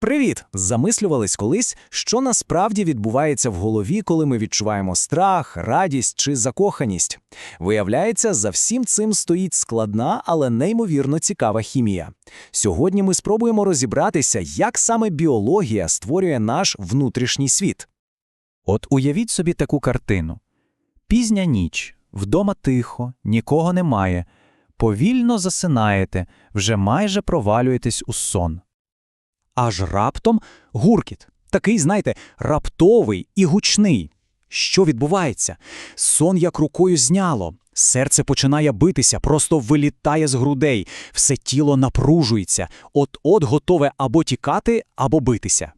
Привіт! Замислювались колись, що насправді відбувається в голові, коли ми відчуваємо страх, радість чи закоханість. Виявляється, за всім цим стоїть складна, але неймовірно цікава хімія. Сьогодні ми спробуємо розібратися, як саме біологія створює наш внутрішній світ. От уявіть собі таку картину. Пізня ніч, вдома тихо, нікого немає. Повільно засинаєте, вже майже провалюєтесь у сон. Аж раптом гуркіт. Такий, знаєте, раптовий і гучний. Що відбувається? Сон як рукою зняло. Серце починає битися, просто вилітає з грудей, все тіло напружується, от-от готове або тікати, або битися.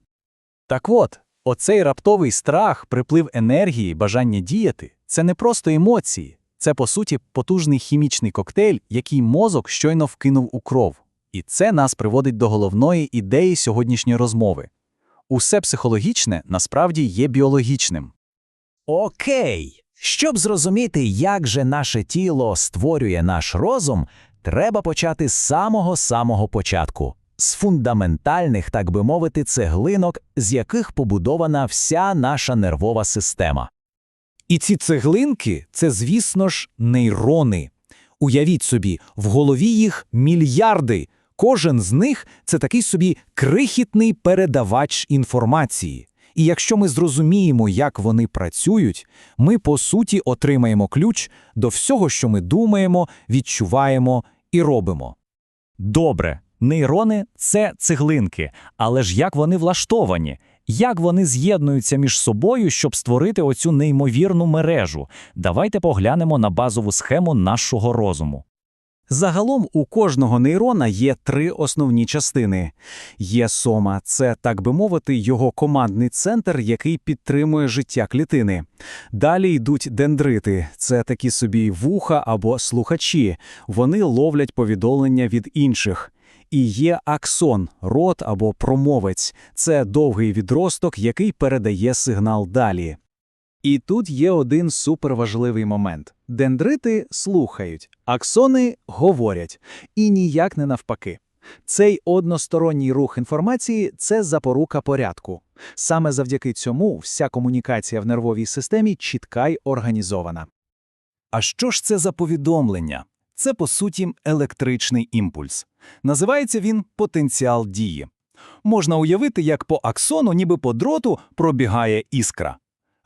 Так от, оцей раптовий страх, приплив енергії, бажання діяти це не просто емоції, це, по суті, потужний хімічний коктейль, який мозок щойно вкинув у кров. І це нас приводить до головної ідеї сьогоднішньої розмови. Усе психологічне насправді є біологічним. Окей. Щоб зрозуміти, як же наше тіло створює наш розум, треба почати з самого-самого початку, з фундаментальних, так би мовити, цеглинок, з яких побудована вся наша нервова система. І ці цеглинки це, звісно ж, нейрони. Уявіть собі, в голові їх мільярди. Кожен з них це такий собі крихітний передавач інформації. І якщо ми зрозуміємо, як вони працюють, ми по суті отримаємо ключ до всього, що ми думаємо, відчуваємо і робимо. Добре, нейрони це цеглинки, але ж як вони влаштовані? Як вони з'єднуються між собою, щоб створити оцю неймовірну мережу? Давайте поглянемо на базову схему нашого розуму. Загалом у кожного нейрона є три основні частини. Є сома, це, так би мовити, його командний центр, який підтримує життя клітини. Далі йдуть дендрити, це такі собі вуха або слухачі. Вони ловлять повідомлення від інших. І є аксон, рот або промовець це довгий відросток, який передає сигнал далі. І тут є один суперважливий момент. Дендрити слухають, аксони говорять, і ніяк не навпаки. Цей односторонній рух інформації це запорука порядку. Саме завдяки цьому вся комунікація в нервовій системі чітка й організована. А що ж це за повідомлення? Це, по суті, електричний імпульс. Називається він потенціал дії. Можна уявити, як по аксону, ніби по дроту, пробігає іскра.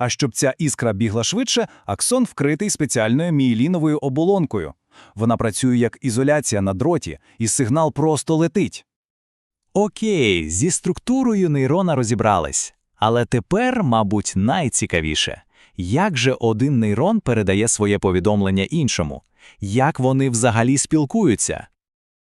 А щоб ця іскра бігла швидше, аксон вкритий спеціальною мієліновою оболонкою. Вона працює як ізоляція на дроті, і сигнал просто летить. Окей, зі структурою нейрона розібрались. Але тепер, мабуть, найцікавіше. Як же один нейрон передає своє повідомлення іншому? Як вони взагалі спілкуються?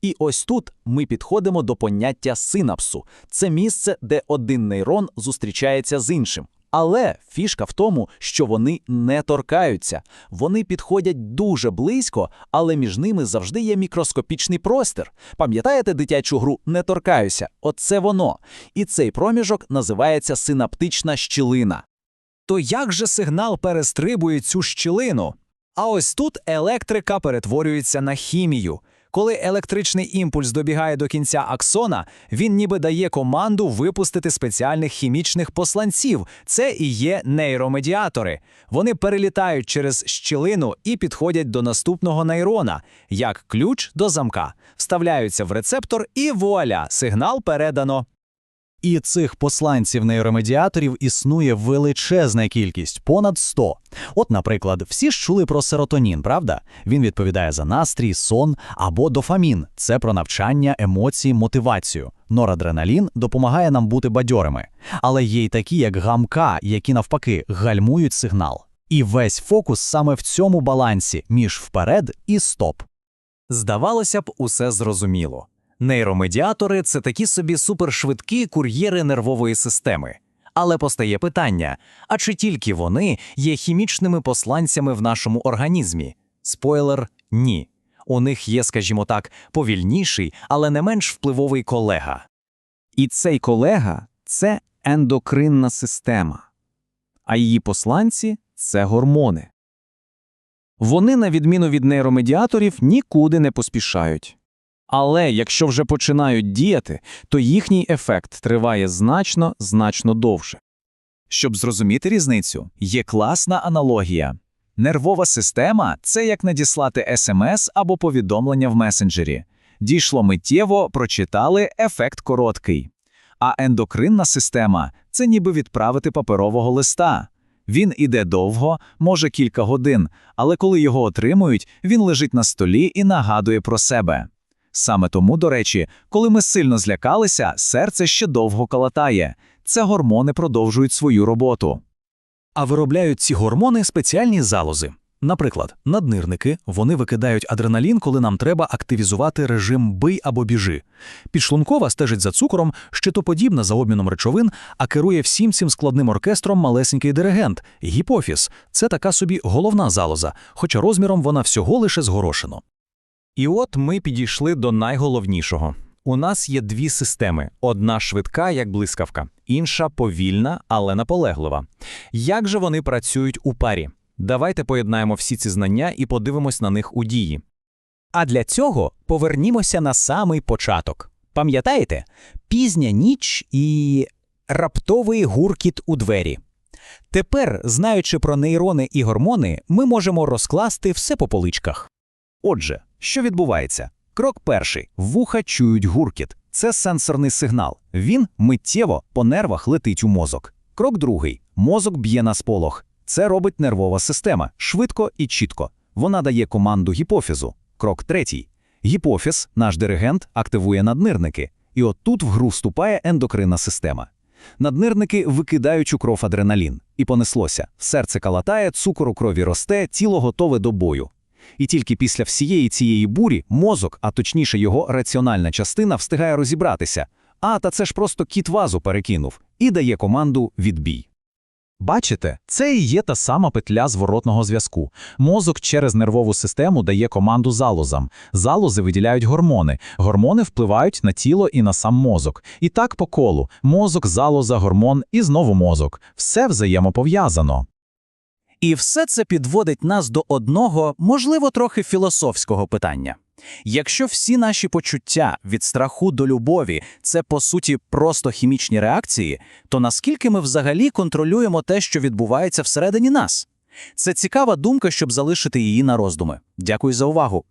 І ось тут ми підходимо до поняття синапсу. Це місце, де один нейрон зустрічається з іншим. Але фішка в тому, що вони не торкаються. Вони підходять дуже близько, але між ними завжди є мікроскопічний простір. Пам'ятаєте дитячу гру Не торкаюся? Оце воно. І цей проміжок називається синаптична щілина. То як же сигнал перестрибує цю щілину? А ось тут електрика перетворюється на хімію. Коли електричний імпульс добігає до кінця аксона, він ніби дає команду випустити спеціальних хімічних посланців. Це і є нейромедіатори. Вони перелітають через щілину і підходять до наступного нейрона, як ключ до замка, вставляються в рецептор, і вуаля, сигнал передано. І цих посланців-нейромедіаторів існує величезна кількість, понад 100. От, наприклад, всі ж чули про серотонін, правда? Він відповідає за настрій, сон або дофамін це про навчання, емоції, мотивацію. Норадреналін допомагає нам бути бадьорими. Але є й такі, як гамка, які навпаки гальмують сигнал. І весь фокус саме в цьому балансі між вперед і стоп. Здавалося б, усе зрозуміло. Нейромедіатори це такі собі супершвидкі кур'єри нервової системи. Але постає питання: а чи тільки вони є хімічними посланцями в нашому організмі? Спойлер ні. У них є, скажімо так, повільніший, але не менш впливовий колега. І цей колега це ендокринна система, а її посланці це гормони. Вони, на відміну від нейромедіаторів, нікуди не поспішають. Але якщо вже починають діяти, то їхній ефект триває значно, значно довше. Щоб зрозуміти різницю, є класна аналогія. Нервова система це як надіслати смс або повідомлення в месенджері. Дійшло миттєво, прочитали, ефект короткий. А ендокринна система це ніби відправити паперового листа. Він іде довго, може кілька годин, але коли його отримують, він лежить на столі і нагадує про себе. Саме тому, до речі, коли ми сильно злякалися, серце ще довго калатає. Це гормони продовжують свою роботу. А виробляють ці гормони спеціальні залози. Наприклад, наднирники вони викидають адреналін, коли нам треба активізувати режим бий або біжи. Підшлункова стежить за цукром, щитоподібна за обміном речовин, а керує всім цим складним оркестром малесенький диригент гіпофіз. Це така собі головна залоза, хоча розміром вона всього лише з горошину. І от ми підійшли до найголовнішого. У нас є дві системи: одна швидка, як блискавка, інша повільна, але наполеглива. Як же вони працюють у парі? Давайте поєднаємо всі ці знання і подивимось на них у дії. А для цього повернімося на самий початок. Пам'ятаєте? Пізня ніч і раптовий гуркіт у двері. Тепер, знаючи про нейрони і гормони, ми можемо розкласти все по поличках. Отже, що відбувається? Крок перший. Вуха чують гуркіт. Це сенсорний сигнал. Він миттєво по нервах летить у мозок. Крок другий. Мозок б'є на сполох. Це робить нервова система швидко і чітко. Вона дає команду гіпофізу. Крок третій. Гіпофіз, наш диригент, активує наднирники. І от тут в гру вступає ендокринна система. Наднирники викидають у кров адреналін. І понеслося. Серце калатає, цукор у крові росте, тіло готове до бою. І тільки після всієї цієї бурі мозок, а точніше його раціональна частина, встигає розібратися. А, та це ж просто кіт вазу перекинув, і дає команду «відбій». Бачите, це і є та сама петля зворотного зв'язку. Мозок через нервову систему дає команду залозам. Залози виділяють гормони. Гормони впливають на тіло і на сам мозок. І так по колу. Мозок, залоза, гормон і знову мозок. Все взаємопов'язано. І все це підводить нас до одного, можливо, трохи філософського питання. Якщо всі наші почуття від страху до любові це по суті просто хімічні реакції, то наскільки ми взагалі контролюємо те, що відбувається всередині нас? Це цікава думка, щоб залишити її на роздуми. Дякую за увагу.